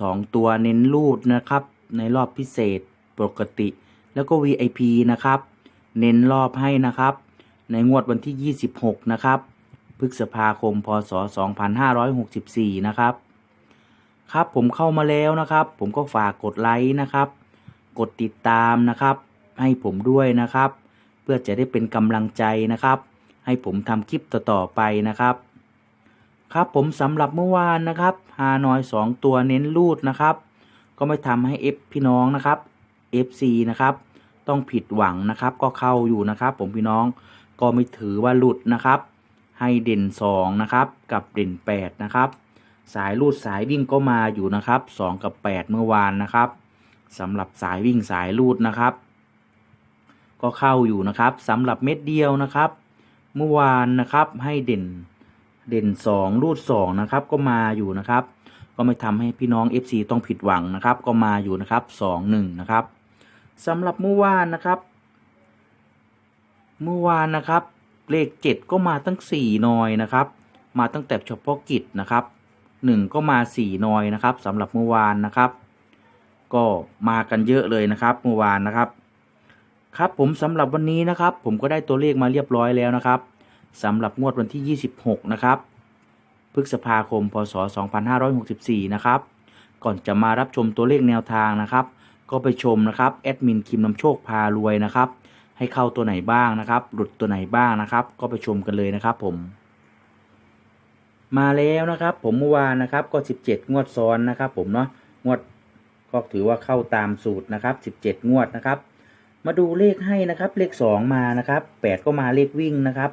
สองตัวเน้นรูดนะครับ ในรอบพิเศษปกติ แล้วก็ VIP นะครับ เน้นรอบให้นะครับ ในงวดวันที่ 26 นะครับพฤษภาคม พศ 2564 นะครับ ครับผมเข้ามาแล้วนะครับ ผมก็ฝากกดไลค์นะครับ กดติดตามนะครับ ให้ผมด้วยนะครับ เพื่อจะได้เป็นกำลังใจนะครับ ให้ผมทำคลิปต่อๆไปนะครับ ครับผมสำหรับเมื่อวานนะครับฮานอยสองตัวเน้นรูดนะครับ ก็ไม่ทำให้ F พี่น้องนะครับ FC นะครับ ต้องผิดหวังนะครับ ก็เข้าอยู่นะครับ ผมพี่น้องก็ไม่ถือว่าหลุดนะครับ ให้เด่น 2 นะครับ กับเด่น 8 นะครับ สายรูดสายวิ่งก็มาอยู่นะครับ 2 กับ 8 เมื่อวานนะครับสำหรับสายวิ่งสายรูดนะครับ ก็เข้าอยู่นะครับสำหรับเม็ดเดียวนะครับ เมื่อวานนะครับให้เด่น เด่น 2 รูด 2 นะครับ ก็มาอยู่นะครับ ก็ไม่ทำให้พี่น้อง FC ต้องผิดหวังนะครับ ก็มาอยู่นะครับ2 1นะครับสำหรับเมื่อวานนะครับ เมื่อวานนะครับ เลข 7 ก็มาตั้ง 4 นอยนะครับ มาตั้งแต่เฉพาะกิจนะครับ 1 ก็มา 4 นอยนะครับสำหรับเมื่อวานนะครับ ก็มากันเยอะเลยนะครับ เมื่อวานนะครับ ครับผมสำหรับวันนี้นะครับ ผมก็ได้ตัวเลขมาเรียบร้อยแล้วนะครับ สำหรับงวดวันที่ 26 นะครับ พฤษภาคม พศ 2564 นะครับ ก่อนจะมารับชมตัวเลขแนวทางนะครับ ก็ไปชมนะครับแอดมินคิมนำโชคพารวยนะครับ ให้เข้าตัวไหนบ้างนะครับ หลุดตัวไหนบ้างนะครับ ก็ไปชมกันเลยนะครับผม มาแล้วนะครับ ผมเมื่อวานนะครับก็ 17 งวดซ้อนนะครับ ผมเนาะ งวดก็ถือว่าเข้าตามสูตรนะครับ 17 งวดนะครับ มาดูเลขให้นะครับ เลข 2 มานะครับ 8 ก็มาเลขวิ่งนะครับ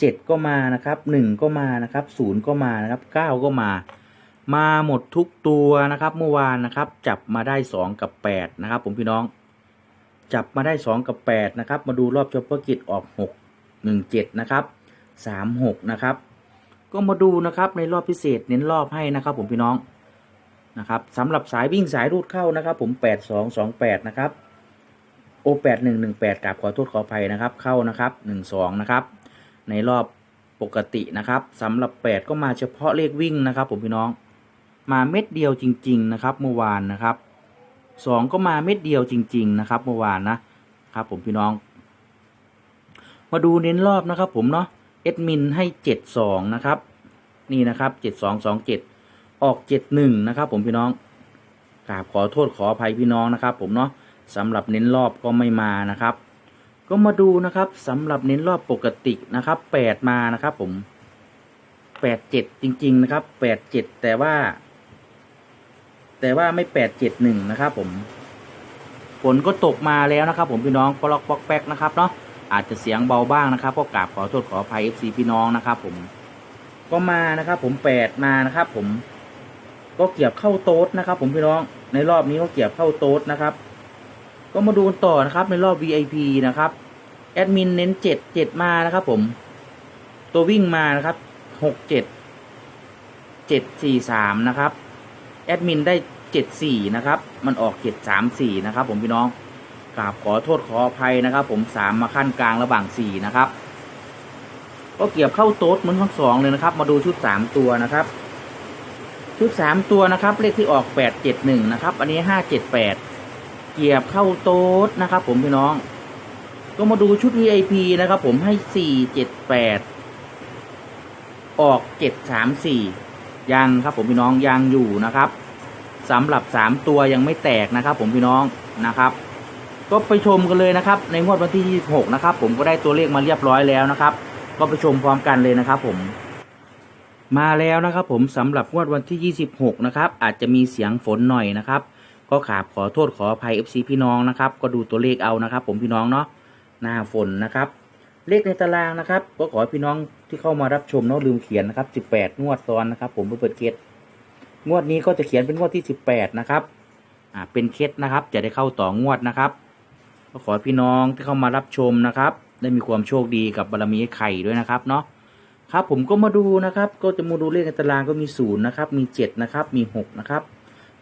7 ก็มานะครับ 1 ก็มานะครับ 0 ก็มานะครับ 9 ก็มา มาหมดทุกตัวนะครับเมื่อวานนะครับ จับมาได้ 2 กับ 8 นะครับ ผมพี่น้อง จับมาได้ 2 กับ 8 นะครับ มาดูรอบเฉพาะกิจออก 6 1 7 นะครับ 3 6 นะครับ ก็มาดูนะครับในรอบพิเศษเน้นรอบให้นะครับผมพี่น้องนะครับสำหรับสายวิ่งสายรูดเข้านะครับ ผม 8 2 2 8 นะครับโอ8 1 1 8กราบขอโทษขออภัยนะครับ เข้านะครับ1 2นะครับ ในรอบปกตินะครับสำหรับ 8 ก็มาเฉพาะเลขวิ่งนะครับ ผมพี่น้อง มาเม็ดเดียวจริง ๆ นะครับ เมื่อวานนะครับ 2 ก็มาเม็ดเดียวจริง ๆ นะครับ เมื่อวานนะครับ ผมพี่น้อง มาดูเน้นรอบนะครับ ผมเนาะเอดมินให้ 72 นะครับ นี่นะครับ 7227 ออก 71 นะครับ ผมพี่น้องกราบขอโทษขออภัยพี่น้องนะครับ ผมเนาะสำหรับเน้นรอบก็ไม่มานะครับ ก็มาดูนะครับสำหรับเน้นรอบปกตินะครับ8มานะครับผม87จริง ๆ นะครับ87แต่ว่า แต่ว่าไม่871นะครับ ผมฝนก็ตกมาแล้วนะครับ ผมพี่น้องปลอกปอกแป๊กนะครับเนาะอาจจะเสียงเบาบ้างนะครับก็กราบขอโทษขออภัย FC พี่น้องนะครับ ผมก็มานะครับ ผม8มานะครับ ผม ก็เกี่ยวเข้าโต๊ดนะครับ ผมพี่น้องในรอบนี้ก็เกี่ยวเข้าโต๊ดนะครับ ก็มาดูกันต่อนะครับในรอบ VIP นะครับ แอดมินเน้น7 7มานะครับผม ตัววิ่งมานะครับ6 7 7 4 3นะครับ แอดมินได้7 4นะครับ มันออก7 3 4นะครับ ผมพี่น้องกราบขอโทษขออภัยนะครับ ผมสามมาขั้นกลางระหว่างสี่นะครับ ก็เกี่ยวเข้าโต๊ดเหมือนทั้งสองเลยนะครับ มาดูชุดสามตัวนะครับ ชุดสามตัวนะครับ เลขที่ออกแปดเจ็ดหนึ่งนะครับ อันนี้ห้าเจ็ดแปดเกี่ยวเข้าโต๊ดนะครับ ผมพี่น้อง ก็มาดูชุด VIP นะครับผมให้สี่เจ็ดแปดออกเจ็ดสามสี่ยังครับผมพี่น้องยังอยู่นะครับสำหรับสามตัวยังไม่แตกนะครับผมพี่น้องนะครับ ก็ไปชมกันเลยนะครับ ในงวดวันที่ 26 นะครับ ผมก็ได้ตัวเลขมาเรียบร้อยแล้วนะครับ ก็ไปชมพร้อมกันเลยนะครับ ผมมาแล้วนะครับผมสำหรับงวดวันที่ 26 นะครับ อาจจะมีเสียงฝนหน่อยนะครับ ก็ขาบขอโทษขออภัย FC พี่น้องนะครับ ก็ดูตัวเลขเอานะครับ ผมพี่น้องเนาะ หน้าฝนนะครับ เลขในตารางนะครับ ก็ขอให้พี่น้องที่เข้ามารับชมเนาะลืมเขียนนะครับ 18 งวดซ้อนนะครับ ผมเพื่อเปิดเกตงวดนี้ก็จะเขียนเป็นงวดที่ 18 นะครับอ่าเป็นเคล็ดนะครับ จะได้เข้าต่องวดนะครับ ก็ขอให้พี่น้องที่เข้ามารับชมนะครับ ได้มีความโชคดีกับบารมีไอ้ไข่ด้วยนะครับเนาะครับผมก็มาดูนะครับ ก็จะมาดูเลขในตารางก็มีศูนย์นะครับ มีเจ็ดนะครับ มีหกนะครับ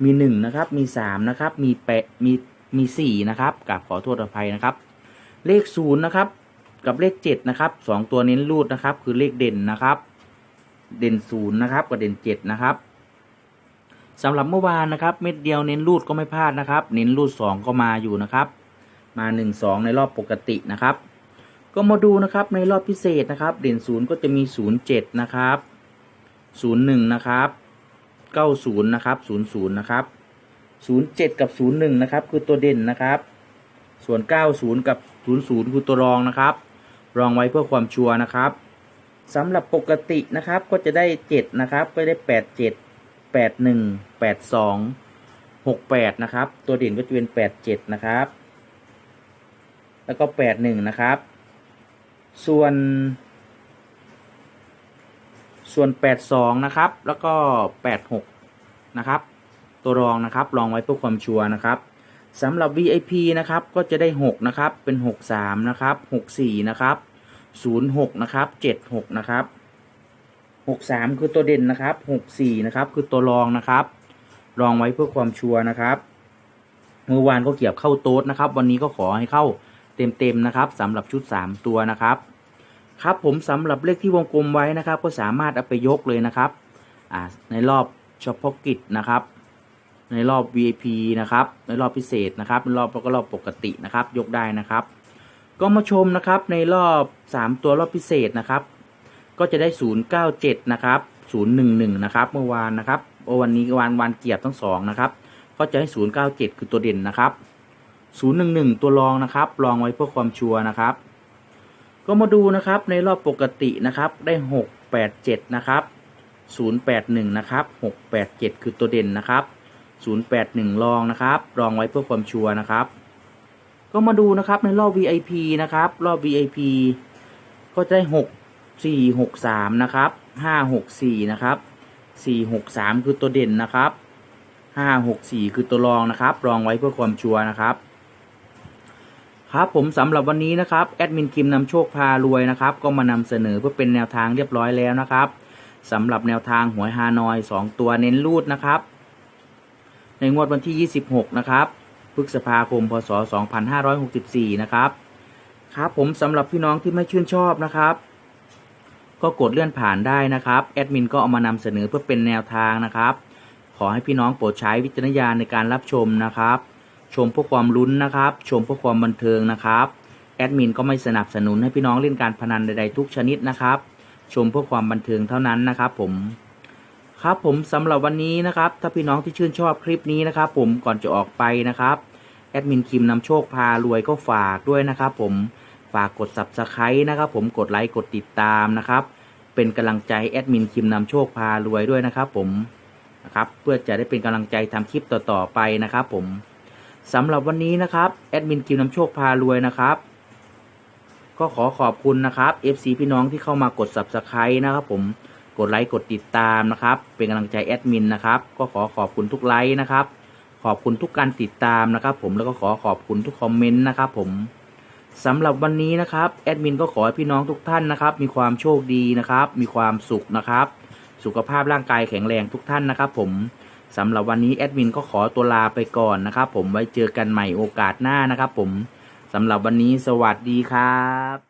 มีหนึ่งนะครับ มีสามนะครับ มีแปดมีมีสี่นะครับกราบขอโทษอภัยนะครับ เลขศูนย์นะครับ กับเลขเจ็ดนะครับสองตัวเน้นรูดนะครับ คือเลขเด่นนะครับ เด่นศูนย์นะครับกับเด่นเจ็ดนะครับสำหรับเมื่อวานนะครับ เม็ดเดียวเน้นรูดก็ไม่พลาดนะครับ เน้นรูดสองก็มาอยู่นะครับ มาหนึ่งสองในรอบปกตินะครับ ก็มาดูนะครับในรอบพิเศษนะครับ เด่นศูนย์ก็จะมีศูนย์เจ็ดนะครับศูนย์หนึ่งนะครับเก้าศูนย์นะครับศูนย์ศูนย์นะครับศูนย์เจ็ดกับศูนย์หนึ่งนะครับ คือตัวเด่นนะครับ ส่วนเก้าศูนย์กับ ศูนย์ศูนย์คือตัวรองนะครับ รองไว้เพื่อความชัวร์นะครับสำหรับปกตินะครับก็จะได้เจ็ดนะครับก็ได้แปดเจ็ดแปดหนึ่งแปดสองหกแปดนะครับ ตัวเด่นก็จะเป็นแปดเจ็ดนะครับ แล้วก็แปดหนึ่งนะครับ ส่วน ส่วนแปดสองนะครับ แล้วก็แปดหกนะครับ ตัวรองนะครับรองไว้เพื่อความชัวร์นะครับ สำหรับ VIP นะครับก็จะได้หกนะครับ เป็นหกสามนะครับหกสี่นะครับศูนย์หกนะครับเจ็ดหกนะครับหกสามคือตัวเด่นนะครับหกสี่นะครับ คือตัวรองนะครับ รองไว้เพื่อความชัวร์นะครับ เมื่อวานก็เกี่ยวเข้าโต๊ดนะครับ วันนี้ก็ขอให้เข้าเต็มๆนะครับสำหรับชุด 3 ตัวนะครับ ครับผมสำหรับเลขที่วงกลมไว้นะครับ ก็สามารถเอาไปยกเลยนะครับในรอบเฉพาะกิจนะครับ ในรอบ VIP นะครับ ในรอบพิเศษนะครับในรอบแล้วก็รอบปกตินะครับ ยกได้นะครับ ก็มาชมนะครับในรอบ 3 ตัวรอบพิเศษนะครับ ก็จะได้ 097 นะครับ 011 นะครับ เมื่อวานนะครับวันนี้วันวันเกียรติทั้งสองนะครับ ก็จะให้ 097 คือตัวเด่นนะครับ 011 ตัวรองนะครับรองไว้เพื่อความชัวร์นะครับ ก็มาดูนะครับในรอบปกตินะครับได้ 687 นะครับ 081 นะครับ 687 คือตัวเด่นนะครับ 081รองนะครับรองไว้เพื่อความชัวร์นะครับ ก็มาดูนะครับในรอบ VIP นะครับ รอบ VIP ก็จะได้ 6 4 6 3 นะครับ 5 6 4 นะครับ 4 6 3 คือตัวเด่นนะครับ 5 6 4 คือตัวรองนะครับรองไว้เพื่อความชัวร์นะครับครับผมสำหรับวันนี้นะครับแอดมินคิมนำโชคพารวยนะครับ ก็มานำเสนอเพื่อเป็นแนวทางเรียบร้อยแล้วนะครับสำหรับแนวทางหวยฮานอย 2 ตัวเน้นรูดนะครับ ในงวดวันที่ 26 นะครับพฤษภาคม พศ 2564 นะครับ ครับผมสำหรับพี่น้องที่ไม่ชื่นชอบนะครับ ก็กดเลื่อนผ่านได้นะครับ แอดมินก็เอามานำเสนอเพื่อเป็นแนวทางนะครับ ขอให้พี่น้องโปรดใช้วิจารณญาณในการรับชมนะครับ ชมเพื่อความลุ้นนะครับ ชมเพื่อความบันเทิงนะครับ แอดมินก็ไม่สนับสนุนให้พี่น้องเล่นการพนันใดๆทุกชนิดนะครับ ชมเพื่อความบันเทิงเท่านั้นนะครับผม ครับผมสำหรับวันนี้นะครับ ถ้าพี่น้องที่ชื่นชอบคลิปนี้นะครับ ผมก่อนจะออกไปนะครับแอดมินคิมนำโชคพารวยก็ฝากด้วยนะครับผมฝากกด subscribe นะครับผมกดไลค์กดติดตามนะครับ เป็นกำลังใจแอดมินคิมนำโชคพารวยด้วยนะครับ ผมนะครับเพื่อจะได้เป็นกำลังใจทำคลิปต่อๆไปนะครับ ผมสำหรับวันนี้นะครับแอดมินคิวนำโชคพารวยนะครับ ก็ขอขอบคุณนะครับ FC พี่น้องที่เข้ามากด Subscribe นะครับผม กดไลค์กดติดตามนะครับ เป็นกำลังใจแอดมินนะครับ ก็ขอขอบคุณทุกไลค์นะครับ ขอบคุณทุกการติดตามนะครับ ผมแล้วก็ขอขอบคุณทุกคอมเมนต์นะครับ ผมสำหรับวันนี้นะครับแอดมินก็ขอให้พี่น้องทุกท่านนะครับ มีความโชคดีนะครับ มีความสุขนะครับ สุขภาพร่างกายแข็งแรงทุกท่านนะครับ ผมสำหรับวันนี้แอดมินก็ขอตัวลาไปก่อนนะครับ ผมไว้เจอกันใหม่โอกาสหน้านะครับ ผมสำหรับวันนี้สวัสดีครับ